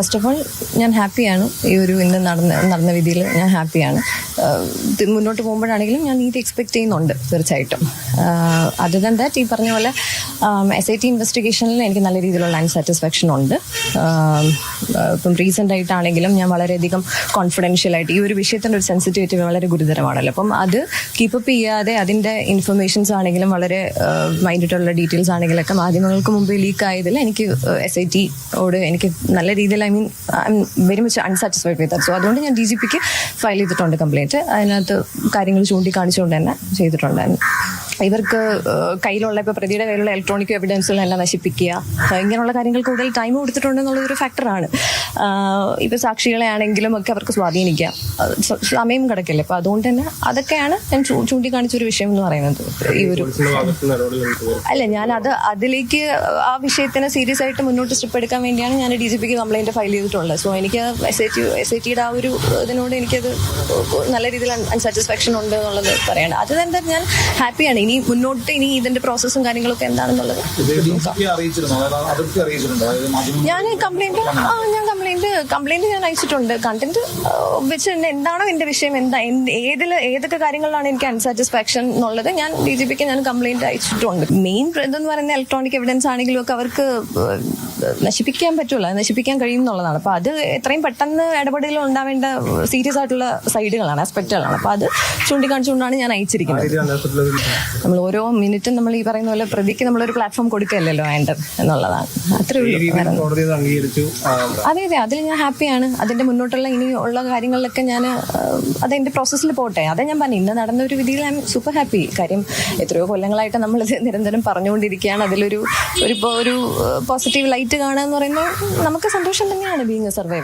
First of all ഞാൻ ഹാപ്പിയാണ് ഈ ഒരു ഇന്ന് നടന്ന നടന്ന വിധിയിൽ ഞാൻ ഹാപ്പിയാണ് മുന്നോട്ട് പോകുമ്പോഴാണെങ്കിലും ഞാൻ നീതി എക്സ്പെക്ട് ചെയ്യുന്നുണ്ട് തീർച്ചയായിട്ടും. അത് ദൻ ദാറ്റ് ഈ പറഞ്ഞ പോലെ എസ് ഐ ടി ഇൻവെസ്റ്റിഗേഷനിൽ എനിക്ക് നല്ല രീതിയിലുള്ള അൺസാറ്റിസ്ഫാക്ഷൻ ഉണ്ട്. ഇപ്പം റീസെന്റ് ആയിട്ടാണെങ്കിലും ഞാൻ വളരെയധികം കോൺഫിഡൻഷ്യൽ ആയിട്ട് ഈ ഒരു വിഷയത്തിന്റെ ഒരു സെൻസിറ്റിവിറ്റി വളരെ ഗുരുതരമാണല്ലോ. അപ്പം അത് കീപ്പപ്പ് ചെയ്യാതെ അതിന്റെ ഇൻഫർമേഷൻസ് ആണെങ്കിലും വളരെ മൈൻഡിട്ടുള്ള ഡീറ്റെയിൽസ് ആണെങ്കിലൊക്കെ മാധ്യമങ്ങൾക്ക് മുമ്പ് ലീക്ക് ആയതിൽ എനിക്ക് എസ് ഐ ടിയോട് എനിക്ക് നല്ല രീതിയിൽ mean I'm very much unsatisfied with so അതുകൊണ്ട് ഞാൻ ഡി ജി പിക്ക് ഫയൽ ചെയ്തിട്ടുണ്ട് കംപ്ലൈന്റ് അതിനകത്ത് കാര്യങ്ങൾ ചൂണ്ടിക്കാണിച്ചുകൊണ്ട് തന്നെ ചെയ്തിട്ടുണ്ടായിരുന്നു. ഇവർക്ക് കയ്യിലുള്ള ഇപ്പോൾ പ്രതിയുടെ കയ്യിലുള്ള ഇലക്ട്രോണിക് എവിഡൻസുകളെല്ലാം നശിപ്പിക്കുക ഇങ്ങനെയുള്ള കാര്യങ്ങൾ കൂടുതൽ ടൈം കൊടുത്തിട്ടുണ്ടെന്നുള്ളത് ഒരു ഫാക്ടറാണ് ഇപ്പോൾ സാക്ഷികളെ ആണെങ്കിലും ഒക്കെ അവർക്ക് സ്വാധീനിക്കാം സമയം കിടക്കില്ല. അപ്പോൾ അതുകൊണ്ട് തന്നെ അതൊക്കെയാണ് ഞാൻ ചൂ- ചൂണ്ടിക്കാണിച്ച ഒരു വിഷയം എന്ന് പറയുന്നത്. ഈ ഒരു അല്ല ഞാൻ അത് അതിലേക്ക് ആ വിഷയത്തിന് സീരിയസ് ആയിട്ട് മുന്നോട്ട് സ്റ്റെപ്പ് എടുക്കാൻ വേണ്ടിയാണ് ഞാൻ ഡി ജി പിക്ക് കംപ്ലൈന്റ് ഫയൽ ചെയ്തിട്ടുള്ളത്. സോ എനിക്ക് S I T S I ടിയുടെ ആ ഒരു ഇതിനോട് എനിക്കത് നല്ല രീതിയിൽ അൺസാറ്റിസ്ഫാക്ഷൻ ഉണ്ട് എന്നുള്ളത് പറയണം. അത് തന്നെ ഞാൻ ഹാപ്പിയാണ് ഇനി മുന്നോട്ട് ഇനി ഇതിന്റെ പ്രോസസ്സും കാര്യങ്ങളൊക്കെ എന്താണെന്നുള്ളത് ഞാൻ കംപ്ലൈന്റ് ആ ഞാൻ കംപ്ലൈന്റ് കംപ്ലൈന്റ് ഞാൻ അയച്ചിട്ടുണ്ട്. കണ്ടന്റ് വെച്ച് എന്താണോ എന്റെ വിഷയം എന്താ ഏതിൽ ഏതിൽ ഏതൊക്കെ കാര്യങ്ങളിലാണ് എനിക്ക് അൺസാറ്റിസ്ഫാക്ഷൻ എന്നുള്ളത് ഞാൻ ഡി ജി പിക്ക് ഞാൻ കംപ്ലൈന്റ് അയച്ചിട്ടുണ്ട്. മെയിൻ ഇതെന്ന് പറയുന്ന ഇലക്ട്രോണിക് എവിഡൻസ് ആണെങ്കിലും ഒക്കെ അവർക്ക് നശിപ്പിക്കാൻ പറ്റൂല നശിപ്പിക്കാൻ കഴിയും എന്നുള്ളതാണ്. അപ്പൊ അത് എത്രയും പെട്ടെന്ന് ഇടപെടലുകൾ ഉണ്ടാവേണ്ട സീരിയസ് ആയിട്ടുള്ള സൈഡുകളാണ് ആസ്പെക്റ്റുകളാണ് അപ്പൊ അത് ചൂണ്ടിക്കാണിച്ചുകൊണ്ടാണ് ഞാൻ അയച്ചിരിക്കുന്നത്. നമ്മൾ ഓരോ മിനിറ്റും നമ്മൾ ഈ പറയുന്ന പോലെ പ്രതിക്ക് നമ്മളൊരു പ്ലാറ്റ്ഫോം കൊടുക്കുകയല്ലല്ലോ വേണ്ടത് എന്നുള്ളതാണ്. അത്രേ ഉള്ളൂ. അത് അതെ അതെ. അതിൽ ഞാൻ ഹാപ്പിയാണ്. അതിന്റെ മുന്നോട്ടുള്ള ഇനി ഉള്ള കാര്യങ്ങളിലൊക്കെ ഞാൻ അതെന്റെ പ്രോസസ്സിൽ പോട്ടെ. അതെ ഞാൻ പറഞ്ഞു ഇന്ന് നടന്ന ഒരു വിധിയിൽ ഞാൻ സൂപ്പർ ഹാപ്പി കാര്യം എത്രയോ കൊല്ലങ്ങളായിട്ട് നമ്മൾ നിരന്തരം പറഞ്ഞുകൊണ്ടിരിക്കുകയാണ്. അതിലൊരു ഒരു ഒരു പോസിറ്റീവ് ലൈറ്റ് കാണുക എന്ന് പറയുമ്പോൾ നമുക്ക് സന്തോഷം തന്നെയാണ് ബീങ് സർവൈവർ